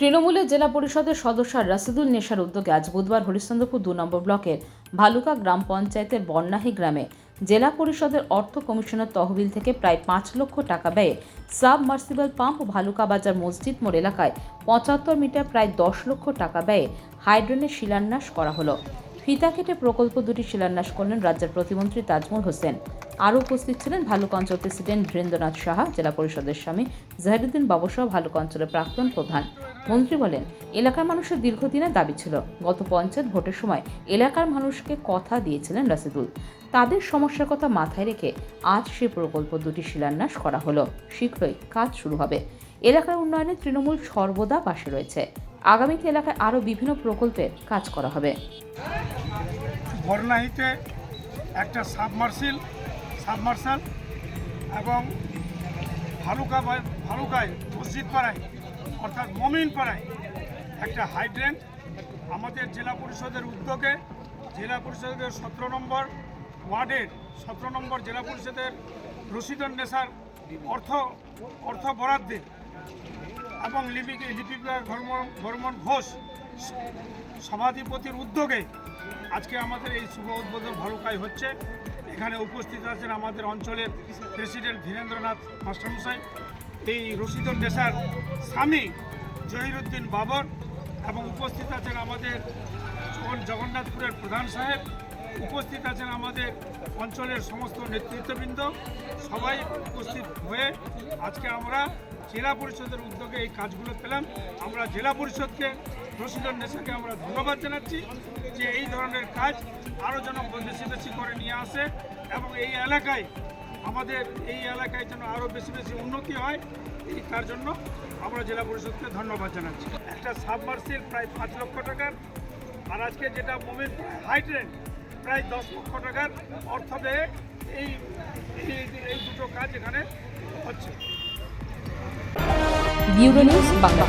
তৃণমূলের জেলা পরিষদের সদস্য রাসিদুল নেশার উদ্যোগে আজ বুধবার হরিশ্চন্দ্রপুর দু নম্বর ব্লকের ভালুকা গ্রাম পঞ্চায়েতের বন্যাহী গ্রামে জেলা পরিষদের অর্থ কমিশনের তহবিল থেকে প্রায় পাঁচ লক্ষ টাকা ব্যয়ে সাবমার্সিবল পাম্প ভালুকা বাজার মসজিদ মোড় এলাকায় পঁচাত্তর মিটার প্রায় দশ লক্ষ টাকা ব্যয়ে হাইড্রেনের শিলান্যাস করা হলো। ফিতা কেটে প্রকল্প দুটি শিলান্যাস করলেন রাজ্যের প্রতিমন্ত্রী তাজমুল হোসেন। আরও উপস্থিত ছিলেন ভালুক অঞ্চল প্রেসিডেন্ট বীরেন্দ্রনাথ সাহা, জেলা পরিষদের স্বামী জাহিরুদ্দিন বাবুসহ ভালুক অঞ্চলের প্রাক্তন প্রধান। মন্ত্রী বলেন, এলাকার মানুষের দীর্ঘদিনের দাবি ছিল, গত পঞ্চায়েত ভোটের সময় এলাকার মানুষকে কথা দিয়েছিলেন রাসিদুল। তাদের সমস্যার কথা মাথায় রেখে আজ সে প্রকল্প দুটি শিলান্যাস করা হলো। শীঘ্রই কাজ শুরু হবে। এলাকার উন্নয়নে তৃণমূল সর্বদা পাশে রয়েছে। আগামীতে এলাকায় আরও বিভিন্ন প্রকল্পের কাজ করা হবে। বর্ণাহিতে একটা সাবমার্সিল, সাবমার্সাল এবং ভালুকা ভালুকায় মসজিদ পাড়ায়, অর্থাৎ মমিন পাড়ায় একটা হাইড্রেন্ট আমাদের জেলা পরিষদের উদ্যোগে, জেলা পরিষদের সতেরো নম্বর ওয়ার্ডের সতেরো নম্বর জেলা পরিষদের রশিদন নেশার অর্থ অর্থ বরাদ্দে এবং লিপিকা লিপিকা ধর্ম, ধর্মন ঘোষ সভাধিপতির উদ্যোগে আজকে আমাদের এই শুভ উদ্বোধন ভালুকায় হচ্ছে। এখানে উপস্থিত আছেন আমাদের অঞ্চলের প্রেসিডেন্ট ধীরেন্দ্রনাথ মাস্টারমশাই, এই রশিদুল নেশার স্বামী জহিরুদ্দিন বাবর এবং উপস্থিত আছেন আমাদের জগন্নাথপুরের প্রধান সাহেব, উপস্থিত আছেন আমাদের অঞ্চলের সমস্ত নেতৃত্ববৃন্দ, সবাই উপস্থিত হয়ে আজকে আমরা জেলা পরিষদের উদ্যোগে এই কাজগুলো পেলাম। আমরা জেলা পরিষদকে রশিদুল নেশাকে আমরা ধন্যবাদ জানাচ্ছি যে এই ধরনের কাজ আরও যেন বেশি বেশি করে নিয়ে আসে এবং এই এলাকায়, আমাদের এই এলাকায় যেন আরও বেশি বেশি উন্নতি হয়, এই তার জন্য আমরা জেলা পরিষদকে ধন্যবাদ জানাচ্ছি। একটা সাবমার্সিল প্রায় পাঁচ লক্ষ টাকার, আর আজকে যেটা মোমেন্ট হাইড্রেন্ট প্রায় দশ লক্ষ টাকার অর্থ ব্যয়ে এই, এই- দুটো কাজ এখানে হচ্ছে। বাংলা